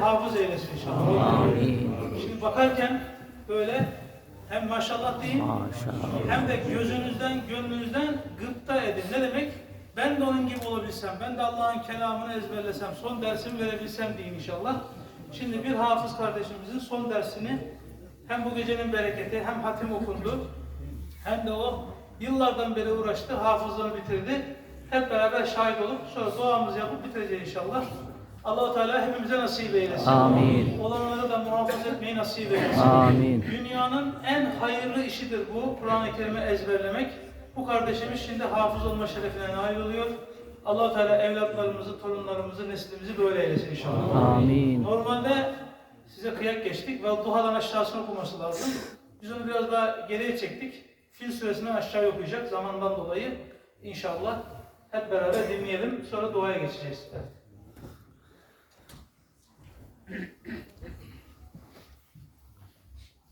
Hafız eylesin inşallah. Amin. Şimdi bakarken böyle hem maşallah deyin Maşallah. hem de gözünüzden, gönlünüzden gıpta edin. Ne demek? Ben de onun gibi olabilsem, ben de Allah'ın kelamını ezberlesem, son dersimi verebilsem deyin inşallah. Şimdi bir hafız kardeşimizin son dersini hem bu gecenin bereketi hem hatim okundu hem de o yıllardan beri uğraştı, hafızlığını bitirdi. Hep beraber şahit olup sonra duamızı yapıp bitireceğiz inşallah. Allahu Teala hepimize nasip eylesin. Amin. Olanları da muhafaza etmeyi nasip eylesin. Amin. Dünyanın en hayırlı işidir bu. Kur'an-ı Kerim'i ezberlemek. Bu kardeşimiz şimdi hafız olma şerefine nail oluyor. allah Teala evlatlarımızı, torunlarımızı, neslimizi böyle eylesin inşallah. Amin. Normalde size kıyak geçtik ve duhadan aşağısını okuması lazım. Biz onu biraz daha geriye çektik. Fil suresinden aşağı okuyacak zamandan dolayı. İnşallah hep beraber dinleyelim. Sonra duaya geçeceğiz. Evet.